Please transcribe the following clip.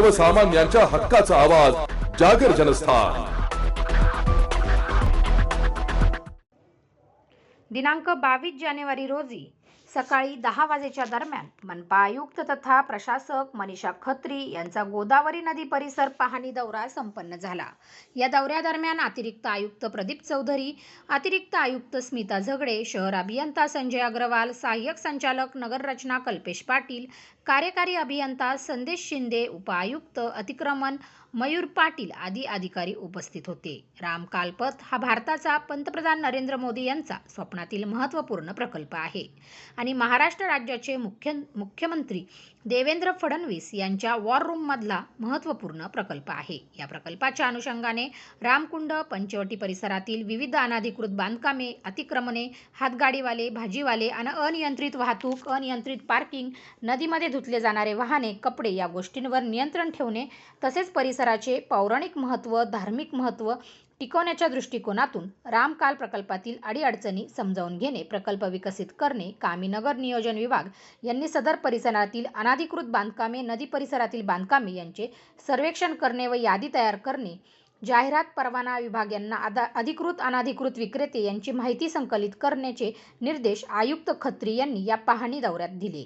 सर्वसामान्यांच्या हक्काचा आवाज जागर जनस्थान. दिनांक बावीस जानेवारी रोजी सकाळी दहा वाजेच्या दरम्यान मनपा आयुक्त तथा प्रशासक मनीषा खत्री यांचा गोदावरी नदी परिसर पाहणी दौरा संपन्न झाला. या दौऱ्यादरम्यान अतिरिक्त आयुक्त प्रदीप चौधरी अतिरिक्त आयुक्त स्मिता झगडे शहर अभियंता संजय अग्रवाल सहाय्यक संचालक नगररचना कल्पेश पाटील कार्यकारी अभियंता संदेश शिंदे उपायुक्त अतिक्रमण मयूर पाटील आदी अधिकारी उपस्थित होते. राम कालपथ हा भारताचा पंतप्रधान नरेंद्र मोदी यांचा स्वप्नातील महत्त्वपूर्ण प्रकल्प आहे. आणि महाराष्ट्र राज्याचे मुख्य मुख्यमंत्री देवेंद्र फडणवीस यांच्या वॉर रूममधला महत्त्वपूर्ण प्रकल्प आहे. या प्रकल्पाच्या अनुषंगाने रामकुंड पंचवटी परिसरातील विविध अनाधिकृत बांधकामे अतिक्रमणे हातगाडीवाले भाजीवाले आणि अनियंत्रित वाहतूक अनियंत्रित पार्किंग नदीमध्ये धुतले जाणारे वाहने कपडे या गोष्टींवर नियंत्रण ठेवणे तसेच परिसराचे पौराणिक महत्त्व धार्मिक महत्त्व टिकवण्याच्या दृष्टिकोनातून रामकाल प्रकल्पातील अडीअडचणी समजावून घेणे प्रकल्प विकसित करणे कामी नगर नियोजन विभाग यांनी सदर परिसरातील अनाधिकृत बांधकामे नदी परिसरातील बांधकामे यांचे सर्वेक्षण करणे व यादी तयार करणे जाहिरात परवाना विभाग यांना अदा अधिकृत अनाधिकृत विक्रेते यांची माहिती संकलित करण्याचे निर्देश आयुक्त खत्री यांनी या पाहणी दौऱ्यात दिले.